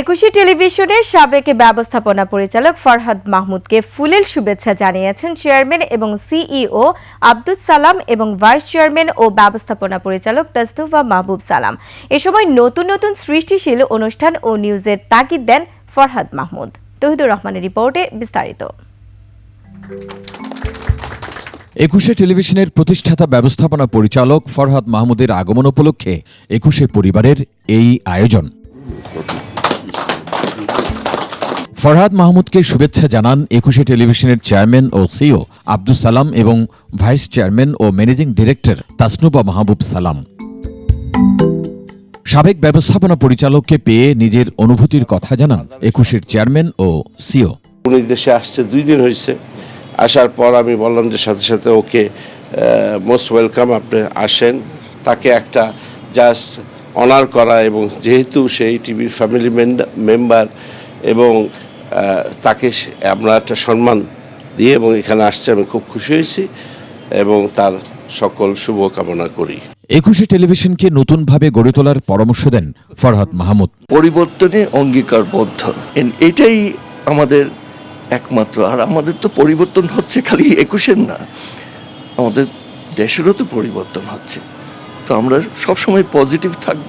একুশে টেলিভিশনের সাবেক ব্যবস্থাপনা পরিচালক ফরহাদ মাহমুদকে ফুলেল শুভেচ্ছা জানিয়েছেন চেয়ারম্যান এবং সিইও আব্দুস সালাম এবং ভাইস চেয়ারম্যান ও ব্যবস্থাপনা পরিচালক তাসনুফা মাহবুব সালাম। এ সময় নতুন নতুন সৃষ্টিশীল অনুষ্ঠান ও নিউজের তাগিদ দেন ফরহাদ মাহমুদ। তহিদুর রহমানের রিপোর্টে বিস্তারিত। একুশে টেলিভিশনের প্রতিষ্ঠাতা ব্যবস্থাপনা পরিচালক ফরহাদ মাহমুদের আগমন উপলক্ষে একুশে পরিবারের এই আয়োজন। ফরহাদ মাহমুদকে শুভেচ্ছা জানান একুশে টেলিভিশনের চেয়ারম্যান ও সিও আব্দুস সালাম এবং ভাইস চেয়ারম্যান ও ম্যানেজিং ডিরেক্টর তাসনুবা মাহবুব সালাম। সাবেক ব্যবস্থাপনা পরিচালককে পেয়ে নিজের অনুভূতির কথা জানান একুশের চেয়ারম্যান ও সিও দেশে আসছে, দুই দিন হয়েছে। আসার পর আমি বললাম যে সাথে সাথে ওকে মোস্ট ওয়েলকাম আপনি আসেন। তাকে একটা জাস্ট অনার করা এবং যেহেতু সেই টিভির ফ্যামিলি মেম্বার এবং তাকে আমরা একটা সম্মান দিয়ে এবং এখানে আসছে আমি খুব খুশি হয়েছি এবং তার সকল শুভকামনা করি। একুশে টেলিভিশনকে নতুনভাবে গড়ে তোলার পরামর্শ দেন ফরহাদ মাহমুদ। পরিবর্তনে অঙ্গীকারবদ্ধ। এটাই আমাদের একমাত্র। আর আমাদের তো পরিবর্তন হচ্ছে খালি একুশের না। আমাদের দেশেরও তো পরিবর্তন হচ্ছে। তো আমরা সবসময় পজিটিভ থাকব।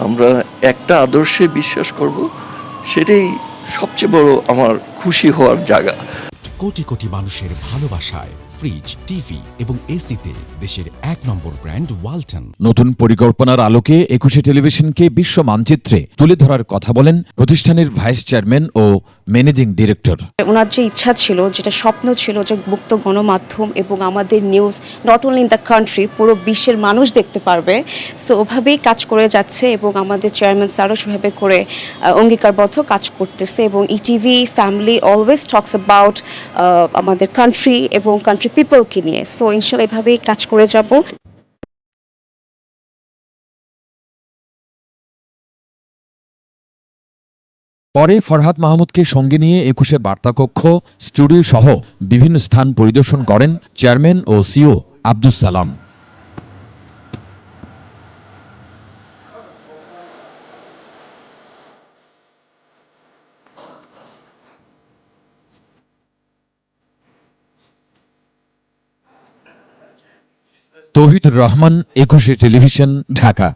আমরা একটা আদর্শে বিশ্বাস করব। সেটাই সবচেয়ে বড় আমার খুশি হওয়ার জায়গা। কোটি কোটি মানুষের ভালোবাসায় ফ্রিজ টিভি এবং এসিতে দেশের এক নম্বর ব্র্যান্ড ওয়ালটন। নতুন পরিকল্পনার আলোকে একুশে টেলিভিশনকে বিশ্ব মানচিত্রে তুলে ধরার কথা বলেন প্রতিষ্ঠানের ভাইস চেয়ারম্যান ও ম্যানেজিং ডিরেক্টর ওনার যে ইচ্ছা ছিল, যেটা স্বপ্ন ছিল যে মুক্ত গণমাধ্যম এবং আমাদের news not only in the country পুরো বিশ্বের মানুষ দেখতে পারবে। সো ওভাবেই কাজ করে যাচ্ছে এবং আমাদের চেয়ারম্যান স্যারও সেভাবে করে অঙ্গীকারবদ্ধ কাজ করতেছে এবং ETV family always talks about আমাদের কান্ট্রি এবং কান্ট্রি পিপলকে নিয়ে। সো ইনশাল্লাহ এভাবেই কাজ করে যাব। পরে ফরহাদ মাহমুদকে সঙ্গে নিয়ে একুশে বার্তাকক্ষ স্টুডিও সহ বিভিন্ন স্থান পরিদর্শন করেন চেয়ারম্যান ও সিও আব্দুস সালাম। তৌহিদুর রহমান, একুশে টেলিভিশন, ঢাকা।